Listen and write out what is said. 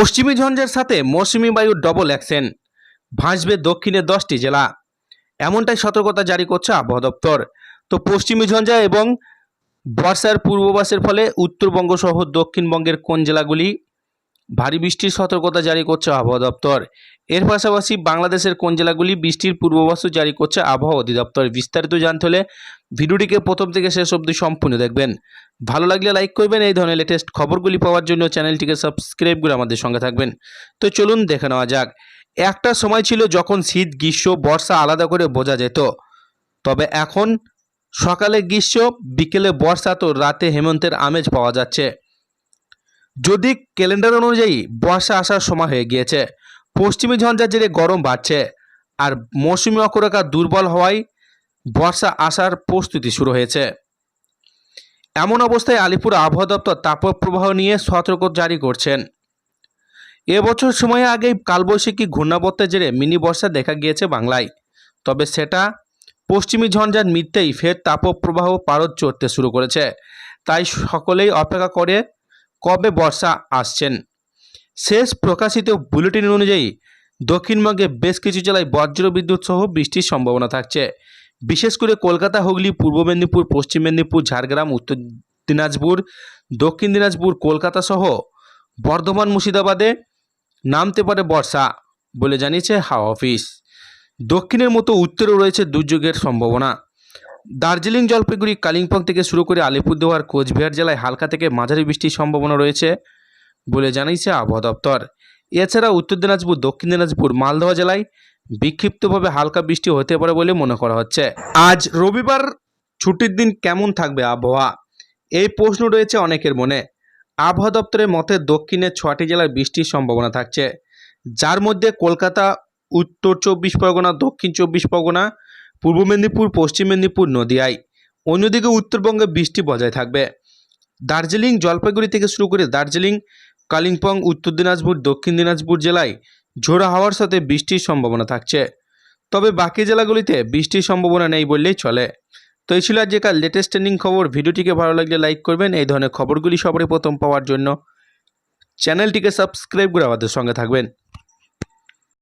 পশ্চিমী ঝঞ্ঝের সাথে মৌসুমি বায়ুর ডবল অ্যাকশন ভাসবে দক্ষিণের দশটি জেলা। এমনটাই সতর্কতা জারি করছে আবহাওয়া দপ্তর। তো পশ্চিমী ঝঞ্ঝা এবং বর্ষার পূর্ববাসের ফলে উত্তরবঙ্গ সহ দক্ষিণবঙ্গের কোন জেলাগুলি ভারী বৃষ্টির সতর্কতা জারি করছে আবহাওয়া দপ্তর। এর পাশাপাশি বাংলাদেশের কোন জেলাগুলি বৃষ্টির পূর্বাভাসও জারি করছে আবহাওয়া অধিদপ্তর বিস্তারিত জানতে হলে ভিডিওটিকে প্রথম থেকে শেষ অবধি সম্পূর্ণ দেখবেন। ভালো লাগলে লাইক করবেন, এই ধরনের লেটেস্ট খবরগুলি পাওয়ার জন্য চ্যানেলটিকে সাবস্ক্রাইব করে আমাদের সঙ্গে থাকবেন। তো চলুন দেখে নেওয়া যাক। একটা সময় ছিল যখন শীত, গ্রীষ্ম, বর্ষা আলাদা করে বোঝা যেত। তবে এখন সকালে গ্রীষ্ম, বিকেলে বর্ষা, তো রাতে হেমন্তের আমেজ পাওয়া যাচ্ছে। যদি ক্যালেন্ডার অনুযায়ী বর্ষা আসার সময় হয়ে গিয়েছে, পশ্চিমী ঝঞ্ঝার জেরে গরম বাড়ছে, আর মৌসুমি অক্ষরেখা দুর্বল হওয়ায় বর্ষা আসার প্রস্তুতি শুরু হয়েছে। এমন অবস্থায় আলিপুর আবহাওয়া দপ্তর তাপপ্রবাহ নিয়ে সতর্ক জারি করছেন। এবছর সময়ে আগেই কালবৈশাখী ঘূর্ণাবর্তের জেরে মিনি বর্ষা দেখা গিয়েছে বাংলায়। তবে সেটা পশ্চিমী ঝঞ্ঝার মিথ্যেই ফের তাপপ্রবাহ পারদ চড়তে শুরু করেছে। তাই সকলেই অপেক্ষা করে কবে বর্ষা আসছেন? শেষ প্রকাশিত বুলেটিন অনুযায়ী, দক্ষিণবঙ্গে বেশ কিছু জেলায় বজ্র বিদ্যুৎ সহ বৃষ্টির সম্ভাবনা থাকছে। বিশেষ করে কলকাতা, হুগলি, পূর্ব মেদিনীপুর, পশ্চিম মেদিনীপুর, ঝাড়গ্রাম, উত্তর দিনাজপুর, দক্ষিণ দিনাজপুর, কলকাতা সহ বর্ধমান, মুর্শিদাবাদে নামতে পারে বর্ষা বলে জানিয়েছে হাওয়া অফিস। দক্ষিণের মতো উত্তরেও রয়েছে দুর্যোগের সম্ভাবনা। দার্জিলিং জলপাইগুড়ি কালিম্পং থেকে শুরু করে আলিপুরদুয়ার, কোচবিহার জেলায় হালকা থেকে মাঝারি বৃষ্টির সম্ভাবনা রয়েছে বলে জানিয়েছে আবহাওয়া দপ্তর। এছাড়া উত্তর দিনাজপুর, দক্ষিণ দিনাজপুর, মালদহ জেলায় বিক্ষিপ্তভাবে হালকা বৃষ্টি হতে পারে বলে মনে করা হচ্ছে। আজ রবিবার ছুটির দিন কেমন থাকবে আবহাওয়া? এই প্রশ্ন রয়েছে অনেকের মনে। আবহাওয়া দপ্তরের মতে দক্ষিণে ছটি জেলায় বৃষ্টির সম্ভাবনা থাকছে। যার মধ্যে কলকাতা, উত্তর চব্বিশ পরগনা, দক্ষিণ চব্বিশ পরগনা পূর্ব মেদিনীপুর, পশ্চিম মেদিনীপুর, নদিয়ায়। অন্যদিকে উত্তরবঙ্গে বৃষ্টি বজায় থাকবে। দার্জিলিং জলপাইগুড়ি থেকে শুরু করে দার্জিলিং, কালিম্পং, উত্তর দিনাজপুর, দক্ষিণ দিনাজপুর জেলায় ঝোড়া হাওয়ার সাথে বৃষ্টির সম্ভাবনা থাকছে। তবে বাকি জেলাগুলিতে বৃষ্টির সম্ভাবনা নেই বললেই চলে। তো এই ছিল আজকের লেটেস্ট ট্রেন্ডিং খবর। ভিডিওটিকে ভালো লাগলে লাইক করবেন। এই ধরনের খবরগুলি সবারই প্রথম পাওয়ার জন্য। চ্যানেলটিকে সাবস্ক্রাইব করে আমাদের সঙ্গে থাকবেন।